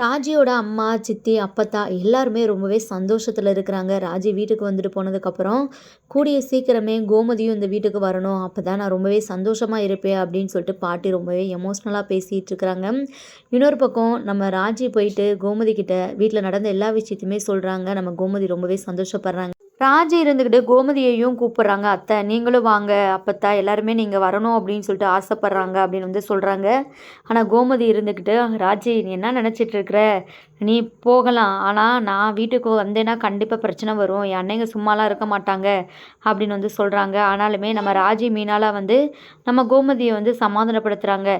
ராஜியோட அம்மா சித்தி அப்பத்தா எல்லாருமே ரொம்பவே சந்தோஷத்தில் இருக்கிறாங்க. ராஜி வீட்டுக்கு வந்துட்டு போனதுக்கப்புறம் கூடிய சீக்கிரமே கோமதியும் இந்த வீட்டுக்கு வரணும். அப்போ தான் நான் ரொம்பவே சந்தோஷமாக இருப்பேன் அப்படின்னு சொல்லிட்டு பாட்டி ரொம்பவே எமோஷ்னலாக பேசிகிட்டு இருக்கிறாங்க. இன்னொரு பக்கம் நம்ம ராஜி போயிட்டு கோமதி கிட்ட வீட்டில் நடந்த எல்லா விஷயத்தையுமே சொல்கிறாங்க நம்ம கோமதி ரொம்பவே சந்தோஷப்படுறாங்க. ராஜி இருந்துக்கிட்டு கோமதியையும் கூப்பிட்றாங்க. அத்தை நீங்களும் வாங்க. அப்பத்தா எல்லாருமே நீங்கள் வரணும் அப்படின்னு சொல்லிட்டு ஆசைப்பட்றாங்க அப்படின்னு வந்து சொல்கிறாங்க ஆனால் கோமதி இருந்துக்கிட்டு ராஜி நீ என்ன நினச்சிட்ருக்குற நீ போகலாம். ஆனால் நான் வீட்டுக்கு வந்தேன்னா கண்டிப்பாக பிரச்சனை வரும். என் அன்னைங்க சும்மாலாம் இருக்க மாட்டாங்க. அப்படின்னு வந்து சொல்கிறாங்க ஆனாலுமே நம்ம ராஜி மீனால வந்து நம்ம கோமதியை வந்து சமாதானப்படுத்துகிறாங்க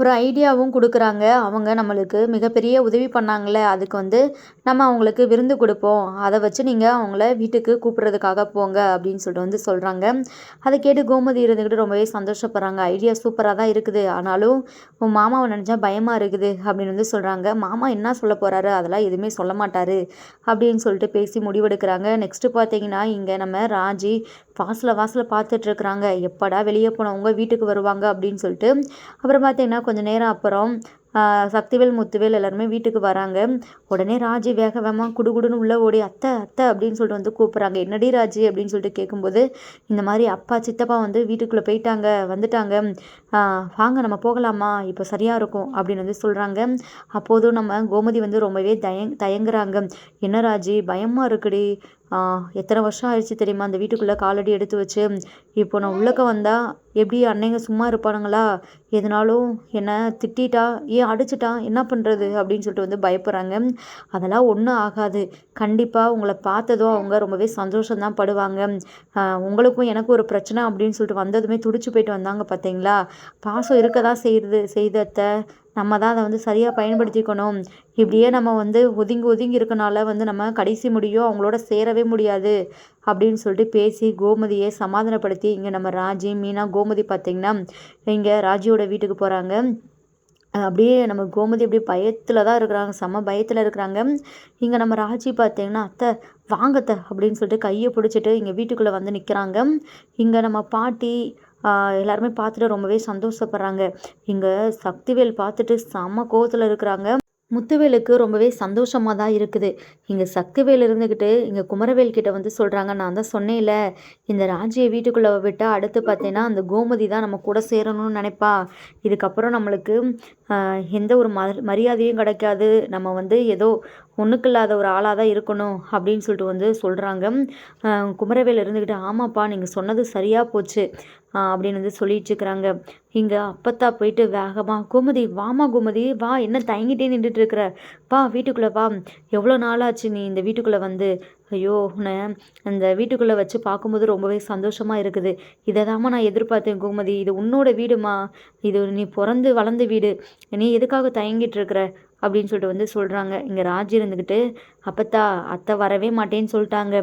ஒரு ஐடியாவும் கொடுக்குறாங்க. அவங்க நம்மளுக்கு மிகப்பெரிய உதவி பண்ணாங்களே அதுக்கு வந்து நம்ம அவங்களுக்கு விருந்து கொடுப்போம். அதை வச்சு நீங்கள் அவங்கள வீட்டுக்கு கூப்பிட்றதுக்காக போங்க அப்படின்னு சொல்லிட்டு வந்து சொல்கிறாங்க அதை கேட்டு கோமதி இருந்துக்கிட்டு ரொம்பவே சந்தோஷப்படுறாங்க. ஐடியா சூப்பராக தான் இருக்குது. ஆனாலும் உன் மாமாவை நினச்சா பயமாக இருக்குது அப்படின்னு வந்து சொல்கிறாங்க மாமா என்ன சொல்ல போகிறாரு அதெல்லாம் எதுவுமே சொல்ல மாட்டார் அப்படின்னு சொல்லிட்டு பேசி முடிவெடுக்கிறாங்க. நெக்ஸ்ட்டு பார்த்தீங்கன்னா இங்கே நம்ம ராஜி வாசலில் வாசலில் பார்த்துட்ருக்குறாங்க எப்படா வெளியே போனவங்க வீட்டுக்கு வருவாங்க அப்படின்னு சொல்லிட்டு. அப்புறம் பார்த்தீங்கன்னா கொஞ்சம் நேரம் அப்புறம் சக்திவேல் முத்துவேல் எல்லாருமே வீட்டுக்கு வராங்க. உடனே ராஜி வேக வேகமாக குடுகுடுன்னு உள்ளே ஓடி அத்தை அத்தை அப்படின்னு சொல்லிட்டு வந்து கூப்பிட்றாங்க. என்னடி ராஜி? அப்படின்னு சொல்லிட்டு கேட்கும்போது இந்த மாதிரி அப்பா சித்தப்பா வந்து வீட்டுக்குள்ளே போயிட்டாங்க வந்துட்டாங்க. வாங்க நம்ம போகலாமா? இப்போ சரியாக இருக்கும் அப்படின்னு வந்து சொல்கிறாங்க அப்போதும் நம்ம கோமதி வந்து ரொம்பவே தயங் தயங்குறாங்க. என்ன ராஜி? பயமாக இருக்குடி. எத்தனை வருஷம் ஆயிடுச்சு தெரியுமா? அந்த வீட்டுக்குள்ளே காலடி எடுத்து வச்சு இப்போ நான் உள்ளக்க வந்தால் எப்படி அன்னைங்க சும்மா இருப்பானுங்களா? எதனாலும் என்னை திட்டா ஏன் அடிச்சிட்டா? என்ன பண்ணுறது அப்படின்னு சொல்லிட்டு வந்து பயப்படுறாங்க. அதெல்லாம் ஒன்றும் ஆகாது. கண்டிப்பாக உங்களை பார்த்ததும் அவங்க ரொம்பவே சந்தோஷம்தான் படுவாங்க. உங்களுக்கும் எனக்கும் ஒரு பிரச்சனை அப்படின்னு சொல்லிட்டு வந்ததுமே துடிச்சு போயிட்டு வந்தாங்க பார்த்தீங்களா பாசம் இருக்க தான் செய்யுது செய்தத்த நம்ம தான் அதை வந்து சரியாக பயன்படுத்திக்கணும். இப்படியே நம்ம வந்து ஒதுங்கி ஒதுங்கி இருக்கனால வந்து நம்ம கடைசி முடியும் அவங்களோட சேரவே முடியாது. அப்படின்னு சொல்லிட்டு பேசி கோமதியை சமாதானப்படுத்தி இங்கே நம்ம ராஜி மீனா கோமதி பார்த்திங்கன்னா இங்கே ராஜியோட வீட்டுக்கு போகிறாங்க அப்படியே நம்ம கோமதி அப்படியே பயத்தில் தான் இருக்கிறாங்க. செம்ம பயத்தில் இருக்கிறாங்க. இங்கே நம்ம ராஜி பார்த்தீங்கன்னா அத்தை வாங்கத்த அப்படின்னு சொல்லிட்டு கையை பிடிச்சிட்டு இங்கே வீட்டுக்குள்ளே வந்து நிற்கிறாங்க இங்கே நம்ம பாட்டி எல்லாருமே பார்த்துட்டு ரொம்பவே சந்தோஷப்படுறாங்க. இங்கே சக்திவேல் பார்த்துட்டு செம்ம கோவத்தில் இருக்கிறாங்க. முத்துவேலுக்கு ரொம்பவே சந்தோஷமாக தான் இருக்குது. இங்கே சக்திவேல் இருந்துக்கிட்டு இங்கே குமரவேல் கிட்ட வந்து சொல்கிறாங்க நான் தான் சொன்னேன்ல இந்த ராஜியை வீட்டுக்குள்ளே விட்டால் அடுத்து பார்த்தீங்கன்னா அந்த கோமதி தான் நம்ம கூட சேரணும்னு நினைப்பா. இதுக்கப்புறம் நம்மளுக்கு எந்த ஒரு மரியாதையும் கிடைக்காது. நம்ம வந்து ஏதோ ஒன்றுக்கு இல்லாத ஒரு ஆளாக தான் இருக்கணும் அப்படின்னு சொல்லிட்டு வந்து சொல்கிறாங்க குமரவேல் இருந்துக்கிட்டு ஆமாப்பா நீங்கள் சொன்னது சரியாக போச்சு. அப்படின்னு வந்து சொல்லிட்டு இருக்கிறாங்க. இங்கே அப்பத்தா போயிட்டு வேகமாக கோமதி வாமா கோமதி வா என்ன தயங்கிட்டே நின்றுட்டு இருக்கிற? வா வீட்டுக்குள்ளே வா. எவ்வளோ நாளாச்சு நீ இந்த வீட்டுக்குள்ளே வந்து? ஐயோ உன்னை அந்த வீட்டுக்குள்ளே வச்சு பார்க்கும்போது ரொம்பவே சந்தோஷமாக இருக்குது. இதை தாம்மா நான் எதிர்பார்த்தேன் கோமதி. இது உன்னோட வீடுமா? இது நீ பிறந்து வளர்ந்த வீடு. நீ எதுக்காக தயங்கிட்டு இருக்கிற? அப்படின்னு சொல்லிட்டு வந்து சொல்கிறாங்க இங்கே ராஜி இருந்துக்கிட்டு அப்பத்தா அத்தை வரவே மாட்டேன்னு சொல்லிட்டாங்க.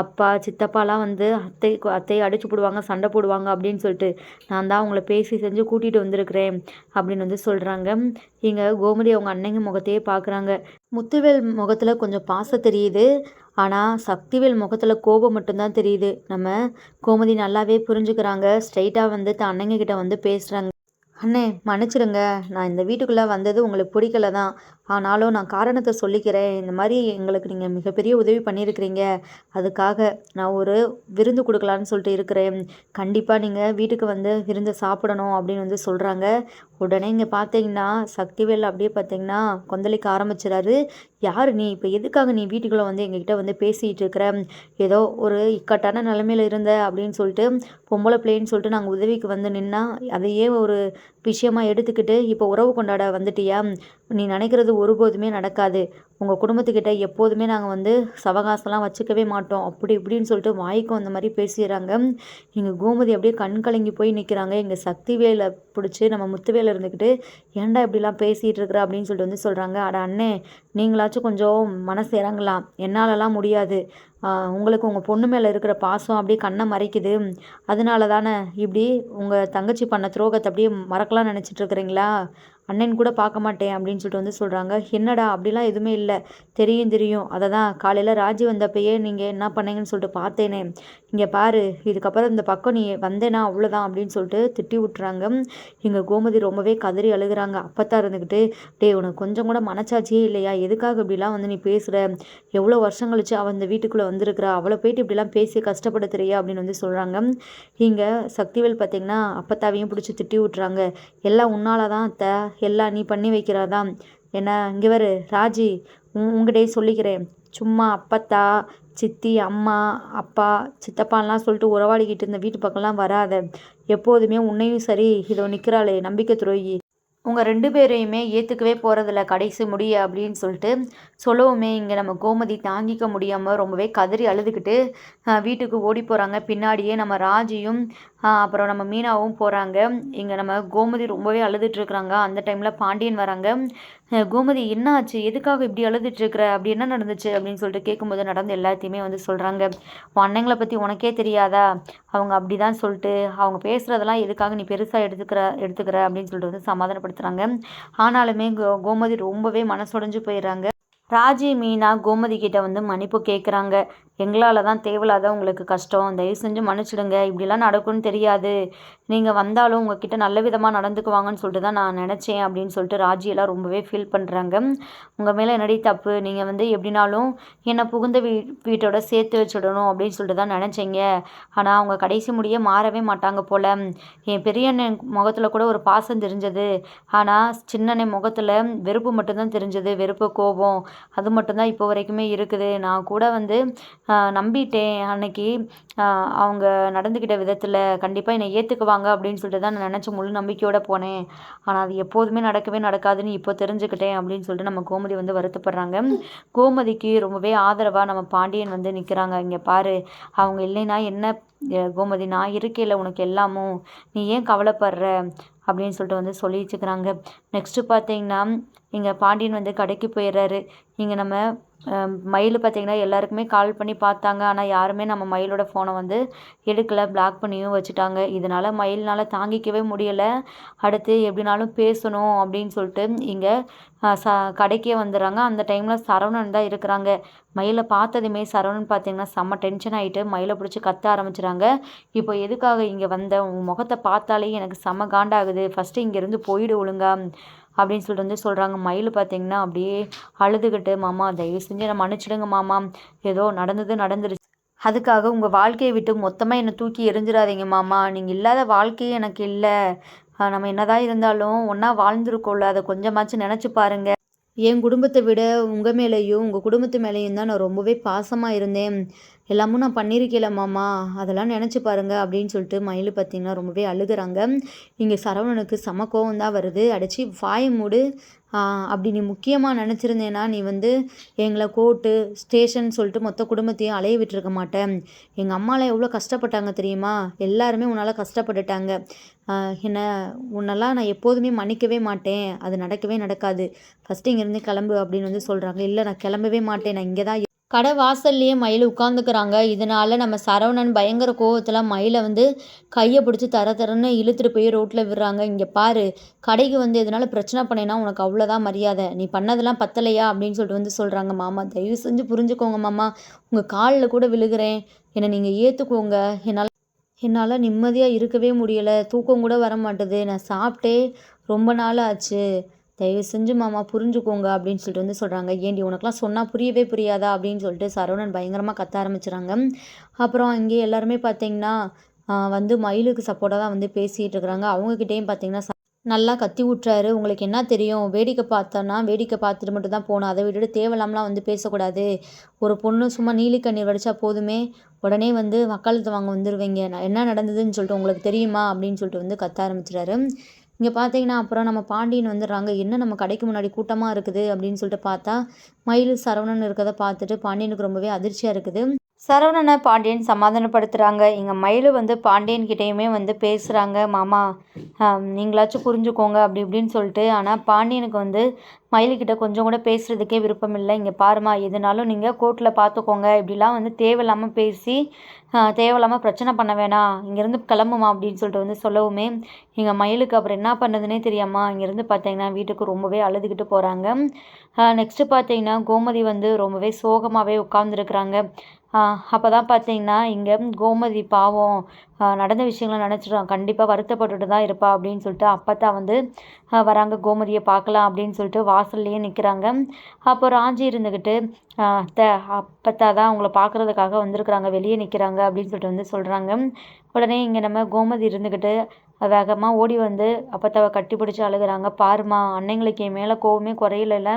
அப்பா சித்தப்பாலாம் வந்து அத்தை அத்தையை அடிச்சு போடுவாங்க சண்டை போடுவாங்க அப்படின்னு சொல்லிட்டு நான் தான் அவங்கள பேசி செஞ்சு கூட்டிகிட்டு வந்திருக்கிறேன் அப்படின்னு வந்து சொல்கிறாங்க இங்கே கோமதி அவங்க அன்னைங்க முகத்தையே பார்க்குறாங்க முத்துவேல் முகத்தில் கொஞ்சம் பாசம் தெரியுது. ஆனால் சக்திவேல் முகத்தில் கோபம் மட்டும்தான் தெரியுது. நம்ம கோமதி நல்லாவே புரிஞ்சுக்கிறாங்க. ஸ்ட்ரைட்டாக வந்து தன் அன்னைங்க கிட்ட வந்து பேசுகிறாங்க அண்ணே மன்னிச்சிடுங்க. நான் இந்த வீட்டுக்குள்ளே வந்தது உங்களுக்கு பிடிக்கல தான் ஆனாலும் நான் காரணத்தை சொல்லிக்கிறேன். இந்த மாதிரி எங்களுக்கு நீங்கள் மிகப்பெரிய உதவி பண்ணியிருக்கிறீங்க. அதுக்காக நான் ஒரு விருந்து கொடுக்கலான்னு சொல்லிட்டு இருக்கிறேன். கண்டிப்பாக நீங்கள் வீட்டுக்கு வந்து விருந்து சாப்பிடணும் அப்படின்னு வந்து சொல்கிறாங்க உடனே இங்கே பார்த்தீங்கன்னா சக்திவேல் அப்படியே பார்த்தீங்கன்னா கொந்தளிக்க ஆரம்பிச்சிடாரு யார் நீ? இப்போ எதுக்காக நீ வீட்டுக்குள்ளே வந்து எங்ககிட்ட வந்து பேசிகிட்டு இருக்கிற? ஏதோ ஒரு இக்கட்டான நிலமையில இருந்த அப்படின்னு சொல்லிட்டு பொம்பளை பிள்ளைன்னு சொல்லிட்டு நாங்கள் உதவிக்கு வந்து நின்னா அதையே ஒரு விஷயமா எடுத்துக்கிட்டு இப்போ உறவு கொண்டாட வந்துட்டியா? நீ நினைக்கிறது ஒருபோதுமே நடக்காது. உங்கள் குடும்பத்துக்கிட்ட எப்போதுமே நாங்கள் வந்து சவகாசம்லாம் வச்சுக்கவே மாட்டோம். அப்படி இப்படின்னு சொல்லிட்டு வாய்க்கும் அந்த மாதிரி பேசிடுறாங்க. எங்கள் கோமதி அப்படியே கண் கலங்கி போய் நிற்கிறாங்க இங்கே சக்தி வேலை பிடிச்சி நம்ம முத்துவேல இருந்துக்கிட்டு ஏன்டா இப்படிலாம் பேசிகிட்டு இருக்கிற? அப்படின்னு சொல்லிட்டு வந்து சொல்கிறாங்க அட அண்ணே நீங்களாச்சும் கொஞ்சம் மனசு இறங்கலாம். என்னாலலாம் முடியாது. உங்களுக்கு உங்கள் பொண்ணு மேலே இருக்கிற பாசம் அப்படியே கண்ணை மறைக்குது. அதனால தானே இப்படி உங்கள் தங்கச்சி பண்ண துரோகத்தை அப்படியே மறக்கலாம் நினச்சிட்டு இருக்கிறீங்களா? அண்ணன் கூட பார்க்க மாட்டேன் அப்படின்னு சொல்லிட்டு வந்து சொல்கிறாங்க என்னடா அப்படிலாம் எதுவுமே இல்லை. தெரியும் தெரியும். அதை தான் காலையில் ராஜி வந்தப்பயே நீங்கள் என்ன பண்ணீங்கன்னு சொல்லிட்டு பார்த்தேனே. இங்கே பாரு இதுக்கப்புறம் இந்த பக்கம் நீ வந்தேனா அவ்வளோதான் அப்படின்னு சொல்லிட்டு திட்டி விட்டுறாங்க. இங்கே கோமதி ரொம்பவே கதறி அழுகுறாங்க. அப்பத்தா இருந்துக்கிட்டு டேய் உனக்கு கொஞ்சம் கூட மனச்சாட்சியே இல்லையா? எதுக்காக இப்படிலாம் வந்து நீ பேசுகிற எவ்வளோ வருஷம் கழிச்சு அவள் இந்த வீட்டுக்குள்ளே வந்திருக்கிறா? அவளை போயிட்டு இப்படிலாம் பேசி கஷ்டப்படுத்துறியா? அப்படின்னு வந்து சொல்கிறாங்க இங்கே சக்திவேல் பார்த்திங்கன்னா அப்பத்தாவையும் பிடிச்சி திட்டி விட்டுறாங்க. எல்லாம் உன்னால தான் அத்தை. எல்லாம் நீ பண்ணி வைக்கிறாதான் என்ன இங்கே வரு ராஜி உங் உங்கள்கிட்டயே சொல்லிக்கிறேன். சும்மா அப்பத்தா சித்தி அம்மா அப்பா சித்தப்பான்லாம் சொல்லிட்டு உறவாடிக்கிட்டு இருந்த வீட்டு பக்கம்லாம் வராத. எப்போதுமே உன்னையும் சரி இதோ நிற்கிறாளே நம்பிக்கை துரோகி. உங்கள் ரெண்டு பேரையுமே ஏற்றுக்கவே போகிறதில்ல கடைசி முடிய அப்படின்னு சொல்லிட்டு சொல்லவுமே இங்கே நம்ம கோமதி தாங்கிக்க முடியாமல் ரொம்பவே கதறி அழுதுகிட்டு வீட்டுக்கு ஓடி போகிறாங்க பின்னாடியே நம்ம ராஜியும் அப்புறம் நம்ம மீனாவும் போகிறாங்க இங்கே நம்ம கோமதி ரொம்பவே அழுதுட்டுருக்குறாங்க அந்த டைமில் பாண்டியன் வராங்க. கோமதி என்ன ஆச்சு எதுக்காக இப்படி அழுதுட்டுருக்குற அப்படி என்ன நடந்துச்சு? அப்படின்னு சொல்லிட்டு கேட்கும்போது நடந்து எல்லாத்தையுமே வந்து சொல்கிறாங்க உன் அண்ணங்களை பற்றி உனக்கே தெரியாதா? அவங்க அப்படி தான் சொல்லிட்டு அவங்க பேசுகிறதெல்லாம் எதுக்காக நீ பெருசாக எடுத்துக்கிற எடுத்துக்கிற? அப்படின்னு சொல்லிட்டு வந்து சமாதானப்படுத்துகிறாங்க ஆனாலுமே கோ கோமதி ரொம்பவே மனசுடைஞ்சு போயிடுறாங்க. ராஜி மீனா கோமதி கிட்ட வந்து மன்னிப்பு கேட்குறாங்க எங்களால் தான் தேவையில்லாத உங்களுக்கு கஷ்டம். தயவு செஞ்சு மன்னிச்சிடுங்க. இப்படிலாம் நடக்கும்னு தெரியாது. நீங்கள் வந்தாலும் உங்ககிட்ட நல்ல விதமாக நடந்துக்குவாங்கன்னு சொல்லிட்டு தான் நான் நினச்சேன் அப்படின்னு சொல்லிட்டு ராஜியெல்லாம் ரொம்பவே ஃபீல் பண்ணுறாங்க உங்கள் மேலே என்னடி தப்பு? நீங்கள் வந்து எப்படினாலும் என்னை புகுந்த வீ வீட்டோட சேர்த்து வச்சுடணும் அப்படின்னு சொல்லிட்டு தான் நினச்சிங்க. ஆனால் அவங்க கடைசி முடிய மாறவே மாட்டாங்க போல். என் பெரிய அண்ணன் முகத்தில் கூட ஒரு பாசம் தெரிஞ்சது. ஆனால் சின்னண்ணன் முகத்தில் வெறுப்பு மட்டும்தான் தெரிஞ்சது. வெறுப்பு கோபம் அது மட்டும்தான் இப்போ வரைக்குமே இருக்குது. நான் கூட வந்து நம்பிட்டேன். அன்னைக்கு அவங்க நடந்துக்கிட்ட விதத்தில் கண்டிப்பாக என்னை ஏற்றுக்குவாங்க அப்படின்னு சொல்லிட்டு தான் நான் நினச்ச முழு நம்பிக்கையோடு போனேன். ஆனால் அது எப்போதுமே நடக்கவே நடக்காதுன்னு இப்போ தெரிஞ்சுக்கிட்டேன் அப்படின்னு சொல்லிட்டு நம்ம கோமதி வந்து வருத்தப்படுறாங்க. கோமதிக்கு ரொம்பவே ஆதரவாக நம்ம பாண்டியன் வந்து நிற்கிறாங்க இங்கே பாரு அவங்க இல்லைன்னா என்ன கோமதி நான் இருக்கையில் உனக்கு எல்லாமும். நீ ஏன் கவலைப்படுற? அப்படின்னு சொல்லிட்டு வந்து சொல்லி வச்சுக்கிறாங்க நெக்ஸ்ட்டு பார்த்தீங்கன்னா இங்கே பாண்டியன் வந்து கடைக்கு போயிடுறாரு. இங்கே நம்ம மயில் பார்த்திங்கன்னா எல்லாருக்குமே கால் பண்ணி பார்த்தாங்க. ஆனால் யாருமே நம்ம மயிலோட ஃபோனை வந்து எடுக்கலை பிளாக் பண்ணியும் வச்சுட்டாங்க. இதனால் மயில்னால் தாங்கிக்கவே முடியலை. அடுத்து எப்படினாலும் பேசணும் அப்படின்னு சொல்லிட்டு இங்கே ச கடைக்கே வந்துடுறாங்க. அந்த டைமில் சரவணன் தான் இருக்கிறாங்க. மயிலை பார்த்ததுமே சரவணன் பார்த்தீங்கன்னா செம்ம டென்ஷன் ஆகிட்டு மயிலை பிடிச்சி கத்த ஆரம்பிச்சிட்டாங்க இப்போ எதுக்காக இங்கே வந்த? உங்கள் முகத்தை பார்த்தாலே எனக்கு செம்ம காண்டாகுது. ஃபஸ்ட்டு இங்கேருந்து போயிடு ஒழுங்கா. அப்படின்னு சொல்லிட்டு வந்து சொல்கிறாங்க மயில் பார்த்தீங்கன்னா அப்படியே அழுதுகிட்டு மாமா தயவு செஞ்சு என்னை மன்னிச்சிடுங்க மாமா. ஏதோ நடந்தது நடந்துருச்சு. அதுக்காக உங்கள் வாழ்க்கையை விட்டு மொத்தமாக என்னை தூக்கி எரிஞ்சிடாதீங்க மாமா. நீங்கள் இல்லாத வாழ்க்கையே எனக்கு இல்லை. நம்ம என்னதான் இருந்தாலும் ஒன்றா வாழ்ந்துருக்கோம்ல. அதை கொஞ்சமாச்சும் நினச்சி பாருங்கள் என் குடும்பத்தை விட உங்கள் மேலேயும் உங்கள் குடும்பத்து மேலேயும் தான் நான் ரொம்பவே பாசமாக இருந்தேன். எல்லாமும் நான் பண்ணியிருக்கேல மாமா அதெல்லாம் நினச்சி பாருங்க அப்படின்னு சொல்லிட்டு மயில் பார்த்திங்கன்னா ரொம்பவே அழுகுறாங்க. இங்கே சரவணனுக்கு செம கோவம் தான் வருது. அடிச்சு வாய மூடு. அப்படி நீ முக்கியமாக நினச்சிருந்தேன்னா நீ வந்து எங்களை கோர்ட்டு ஸ்டேஷன் சொல்லிட்டு மொத்த குடும்பத்தையும் அலைய விட்டுருக்க மாட்டேன். எங்கள் அம்மாலாம் எவ்வளோ கஷ்டப்பட்டாங்க தெரியுமா? எல்லாருமே உன்னால் கஷ்டப்பட்டுட்டாங்க. என்ன உன்னெல்லாம் நான் எப்போதுமே மன்னிக்கவே மாட்டேன். அது நடக்கவே நடக்காது. ஃபஸ்ட்டு இங்கேருந்து கிளம்பு அப்படின்னு வந்து சொல்கிறாங்க இல்லை நான் கிளம்பவே மாட்டேன். நான் இங்கே தான் கடை வாசல்லையே மயில் உட்காந்துக்கிறாங்க இதனால நம்ம சரவணன் பயங்கர கோவத்தில் மயிலை வந்து கையை பிடிச்சி தர தரன்னு இழுத்துட்டு போய் ரோட்டில் விடுறாங்க. இங்கே பாரு கடைக்கு வந்து எதனால பிரச்சனை பண்ணேன்னா உனக்கு அவ்வளோதான் மரியாதை. நீ பண்ணதெல்லாம் பத்தலையா? அப்படின்னு சொல்லிட்டு வந்து சொல்கிறாங்க மாமா. தயவு செஞ்சு புரிஞ்சுக்கோங்க மாமா. உங்கள் காலில் கூட விழுகிறேன். என்னை நீங்கள் ஏற்றுக்கோங்க என்னால் என்னால் நிம்மதியாக இருக்கவே முடியலை. தூக்கம் கூட வர மாட்டுது நான் சாப்பிட்டே ரொம்ப நாள் ஆச்சு தயவு செஞ்சு மாமா புரிஞ்சுக்கோங்க அப்படின்னு சொல்லிட்டு வந்து சொல்கிறாங்க ஏண்டி உனக்குலாம் சொன்னால் புரியவே புரியாதா அப்படின்னு சொல்லிட்டு சரவணன் பயங்கரமாக கத்த ஆரம்பிச்சுறாங்க அப்புறம் இங்கே எல்லாருமே பார்த்தீங்கன்னா வந்து மயிலுக்கு சப்போர்ட்டாக தான் வந்து பேசிகிட்டு இருக்கிறாங்க. அவங்கக்கிட்டேயும் பார்த்தீங்கன்னா நல்லா கத்தி விட்றாரு உங்களுக்கு என்ன தெரியும்? வேடிக்கை பார்த்தோன்னா வேடிக்கை பார்த்துட்டு மட்டும் தான் போகணும். அதை விட்டுட்டு தேவையில்லாமலாம் வந்து பேசக்கூடாது. ஒரு பொண்ணு சும்மா நீலி கண்ணீர் வடித்தா போதுமே. உடனே வந்து வக்காலத்து வாங்க வந்துடுவீங்க என்ன நடந்ததுன்னு சொல்லிட்டு உங்களுக்கு தெரியுமா? அப்படின்னு சொல்லிட்டு வந்து கத்த ஆரம்பிச்சிட்டாரு இங்கே பார்த்தீங்கன்னா அப்புறம் நம்ம பாண்டியன் வந்துடுறாங்க. என்ன நம்ம கடைக்கு முன்னாடி கூட்டமாக இருக்குது அப்படின்னு சொல்லிட்டு பார்த்தா மயில் சரவணன் இருக்கிறத பார்த்துட்டு பாண்டியனுக்கு ரொம்பவே அதிர்ச்சியாக இருக்குது. சரவணனை பாண்டியன் சமாதானப்படுத்துகிறாங்க இங்கே மயிலு வந்து பாண்டியன் கிட்டேயுமே வந்து பேசுகிறாங்க மாமா நீங்களாச்சும் புரிஞ்சுக்கோங்க அப்படி இப்படின்னு சொல்லிட்டு ஆனால் பாண்டியனுக்கு வந்து மயிலுக்கிட்ட கொஞ்சம் கூட பேசுகிறதுக்கே விருப்பம் இல்லை இங்கே பாருமா எதுனாலும் நீங்கள் கோர்ட்டில் பார்த்துக்கோங்க இப்படிலாம் வந்து தேவையில்லாமல் பேசி தேவையில்லாமல் பிரச்சனை பண்ண வேணாம். இங்கேருந்து கிளம்புமா அப்படின்னு சொல்லிட்டு வந்து சொல்லவுமே இங்கே மயிலுக்கு அப்புறம் என்ன பண்ணுறதுனே தெரியாமா இங்கேருந்து பார்த்தீங்கன்னா வீட்டுக்கு ரொம்பவே அழுதுகிட்டு போகிறாங்க நெக்ஸ்ட்டு பார்த்தீங்கன்னா கோமதி வந்து ரொம்பவே சோகமாகவே உட்காந்துருக்குறாங்க அப்போ தான் பார்த்தீங்கன்னா இங்கே கோமதி பாவம் நடந்த விஷயங்களை நினச்சிடும். கண்டிப்பாக வருத்தப்பட்டுட்டு தான் இருப்பா அப்படின்னு சொல்லிட்டு அப்பத்தா வந்து வராங்க. கோமதியை பார்க்கலாம் அப்படின்னு சொல்லிட்டு வாசல்லையே நிற்கிறாங்க அப்போ ராஞ்சி இருந்துக்கிட்டு த அப்பத்தா தான் அவங்கள பார்க்குறதுக்காக வந்திருக்குறாங்க. வெளியே நிற்கிறாங்க அப்படின்னு சொல்லிட்டு வந்து சொல்கிறாங்க உடனே இங்கே நம்ம கோமதி இருந்துக்கிட்டு வேகமாக ஓடி வந்து அப்பத்தாவை கட்டி பிடிச்சி அழுகுறாங்க. பாரும்மா அன்னைங்களுக்கு என் மேலே கோவமே குறையலல்ல.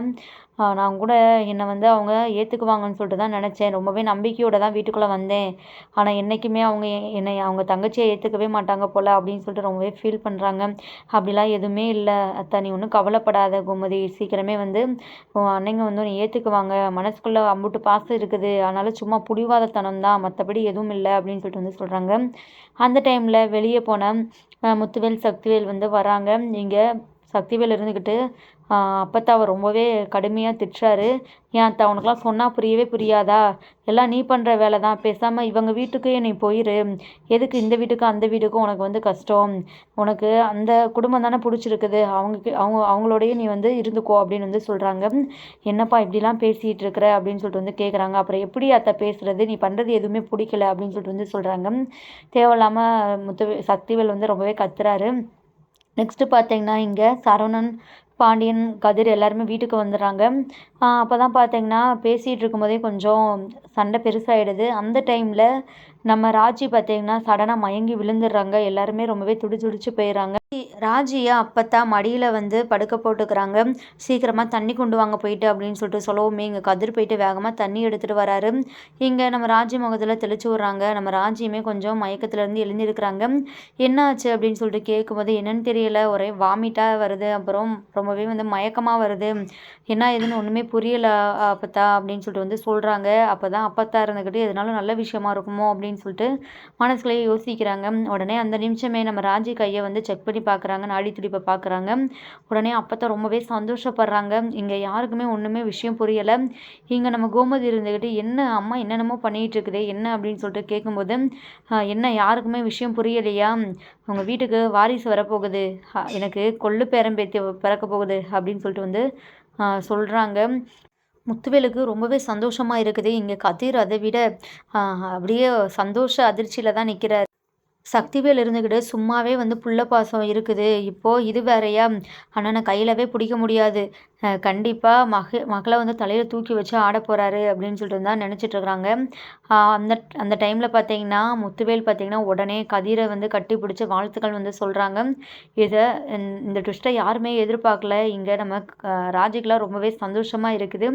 நான் கூட என்னை வந்து அவங்க ஏற்றுக்குவாங்கன்னு சொல்லிட்டு தான் நினச்சேன். ரொம்பவே நம்பிக்கையோட தான் வீட்டுக்குள்ளே வந்தேன். ஆனால் என்றைக்குமே அவங்க என்னை அவங்க தங்கச்சியை ஏற்றுக்கவே மாட்டாங்க போல் அப்படின்னு சொல்லிட்டு ரொம்பவே ஃபீல் பண்ணுறாங்க அப்படிலாம் எதுவுமே இல்லை. அத்தா நீ ஒன்றும் கவலைப்படாத கோமதி. சீக்கிரமே வந்து உன் அன்னைங்க வந்து உன்னை ஏற்றுக்குவாங்க மனசுக்குள்ளே அம்புட்டு பாசம் இருக்குது. அதனால் சும்மா புடிவாதத்தனம் தான் மற்றபடி எதுவும் இல்லை அப்படின்னு சொல்லிட்டு வந்து சொல்கிறாங்க அந்த டைமில் வெளியே போன முத்துவேல் சக்திவேல் வந்து வராங்க. இங்கே சக்திவேல் இருந்துக்கிட்டு அப்பத்தாவை ரொம்பவே கடுமையாக திட்டுறாரு. ஏன் அத்தை உனக்குலாம் சொன்னால் புரியவே புரியாதா? எல்லாம் நீ பண்ணுற வேலை தான் பேசாமல் இவங்க வீட்டுக்கே நீ போயிரு. எதுக்கு இந்த வீட்டுக்கும் அந்த வீட்டுக்கும் உனக்கு வந்து கஷ்டம்? உனக்கு அந்த குடும்பம் தானே பிடிச்சிருக்குது. அவங்க அவங்க அவங்களோடயே நீ வந்து இருந்துக்கோ அப்படின்னு வந்து சொல்கிறாங்க என்னப்பா இப்படிலாம் பேசிகிட்டு இருக்கிற? அப்படின்னு சொல்லிட்டு வந்து கேட்குறாங்க அப்புறம் எப்படி அத்தை பேசுறது? நீ பண்ணுறது எதுவுமே பிடிக்கல அப்படின்னு சொல்லிட்டு வந்து சொல்கிறாங்க தேவையில்லாமல் முத்து சக்திவேல் வந்து ரொம்பவே கத்துறாரு. நெக்ஸ்ட்டு பார்த்தீங்கன்னா இங்கே சரவணன் பாண்டியன் கதிர் எல்லாருமே வீட்டுக்கு வந்துடுறாங்க. அப்போ தான் பார்த்தீங்கன்னா பேசிகிட்டு இருக்கும்போதே கொஞ்சம் சண்டை பெருசாகிடுது அந்த டைமில் நம்ம ராஜி பார்த்தீங்கன்னா சடனாக மயங்கி விழுந்துடுறாங்க. எல்லாருமே ரொம்பவே துடி துடிச்சு போயிடுறாங்க. ராஜியை அப்பத்தான் மடியில் வந்து படுக்க போட்டுக்கிறாங்க. சீக்கிரமாக தண்ணி கொண்டு வாங்க போயிட்டு அப்படின்னு சொல்லிட்டு சொல்லவுமே இங்கே கதிர் போயிட்டு வேகமாக தண்ணி எடுத்துகிட்டு வராரு. இங்கே நம்ம ராஜி முகத்தில் தெளிச்சு விட்றாங்க. நம்ம ராஜியுமே கொஞ்சம் மயக்கத்துலேருந்து எழுந்திருக்கிறாங்க. என்ன ஆச்சு அப்படின்னு சொல்லிட்டு கேட்கும்போது என்னன்னு தெரியல. ஒரே வாமிட்டாக வருது. அப்புறம் ரொம்பவே வந்து மயக்கமாக வருது. என்ன ஏதுன்னு ஒன்றுமே புரியலை. அப்பத்தா அப்படின்னு சொல்லிட்டு வந்து சொல்கிறாங்க அப்போ தான் அப்பத்தா இருந்துக்கிட்டு எதனாலும் நல்ல விஷயமா இருக்குமோ அப்படின்னு அப்படின்னு சொல்லிட்டு மனசுக்குள்ளேயே யோசிக்கிறாங்க. உடனே அந்த நிமிஷமே நம்ம ராஜி கையை வந்து செக் பண்ணி பார்க்குறாங்க. நாடி துடிப்பை பார்க்குறாங்க. உடனே அப்பத்தா ரொம்பவே சந்தோஷப்படுறாங்க. இங்கே யாருக்குமே ஒன்றுமே விஷயம் புரியலை. இங்கே நம்ம கோமதி இருந்துக்கிட்டு என்ன அம்மா என்னென்னமோ பண்ணிகிட்டு இருக்குதே என்ன அப்படின்னு சொல்லிட்டு கேட்கும்போது என்ன யாருக்குமே விஷயம் புரியலையா? அவங்க வீட்டுக்கு வாரிசு வரப்போகுது. எனக்கு கொள்ளு பேரம்பேத்தி பிறக்க போகுது. அப்படின்னு சொல்லிட்டு வந்து சொல்கிறாங்க முத்துவேலுக்கு ரொம்பவே சந்தோஷமாக இருக்குது. இங்கே கதிர் அதை விட அப்படியே சந்தோஷ அதிர்ச்சியில் தான் நிற்கிறார் சக்திவேல் இருந்துக்கிட்டு சும்மாவே வந்து புள்ள பாசம் இருக்குது. இப்போது இது வேறையா? அண்ணனை கையிலவே பிடிக்க முடியாது. கண்டிப்பாக மக மகளை வந்து தலையில் தூக்கி வச்சு ஆட போகிறாரு அப்படின்னு சொல்லிட்டு தான் நினச்சிட்ருக்குறாங்க அந்த அந்த டைமில் பார்த்தீங்கன்னா முத்துவேல் பார்த்தீங்கன்னா உடனே கதிரை வந்து கட்டி பிடிச்சி வாழ்த்துக்கள் வந்து சொல்கிறாங்க இதை இந்த- ட்விஸ்ட்டை யாருமே எதிர்பார்க்கல. இங்கே நம்ம ராஜிக்கெலாம் ரொம்பவே சந்தோஷமாக இருக்குது.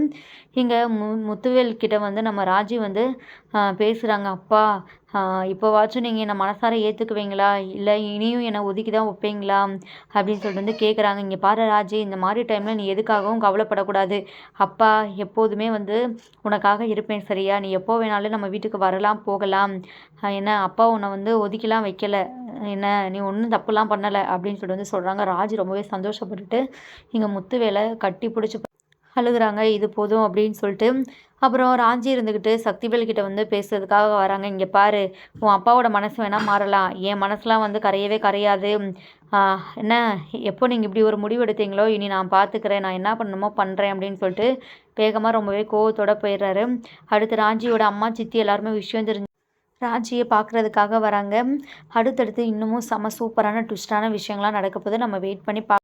இங்கே மு முத்துவேல் கிட்ட வந்து நம்ம ராஜி வந்து பேசுகிறாங்க அப்பா இப்போவாச்சும் நீங்கள் என்னை மனசார ஏற்றுக்குவீங்களா இல்லை இனியும் என்னை ஒதுக்கி தான் வைப்பீங்களா? அப்படின்னு சொல்லிட்டு வந்து கேட்குறாங்க இங்கே பாரு ராஜி இந்த மாதிரி டைமில் நீ எதுக்காகவும் கவலைப்படக்கூடாது. அப்பா எப்போதுமே வந்து உனக்காக இருப்பேன் சரியா? நீ எப்போ வேணாலும் நம்ம வீட்டுக்கு வரலாம் போகலாம். என்ன அப்பா உன்னை வந்து ஒதுக்கிலாம் வைக்கலை. என்ன நீ ஒன்றும் தப்புலாம் பண்ணலை அப்படின்னு சொல்லிட்டு வந்து சொல்கிறாங்க ராஜி ரொம்பவே சந்தோஷப்பட்டுட்டு இங்கே முத்து வேலை கட்டி பிடிச்சி அழுகுறாங்க இது போதும் அப்படின்னு சொல்லிட்டு. அப்புறம் ராஞ்சி இருந்துக்கிட்டு சக்திவேல் கிட்ட வந்து பேசுறதுக்காக வராங்க. இங்கே பாரு உன் அப்பாவோட மனசு வேணால் மாறலாம். என் மனசுலாம் வந்து கரையவே கரையாது. என்ன எப்போ நீங்கள் இப்படி ஒரு முடிவு எடுத்தீங்களோ இனி நான் பார்த்துக்கிறேன் நான் என்ன பண்ணணுமோ பண்ணுறேன் அப்படின்னு சொல்லிட்டு வேகமாக ரொம்பவே கோவத்தோட போயிடுறாரு. அடுத்து ராஞ்சியோட அம்மா சித்தி எல்லாருமே விஷயம் தெரிஞ்சு ராஜியை பார்க்குறதுக்காக வராங்க. அடுத்தடுத்து இன்னமும் செம சூப்பரான ட்விஸ்டான விஷயங்கள்லாம் நடக்க போது நம்ம வெயிட் பண்ணி பா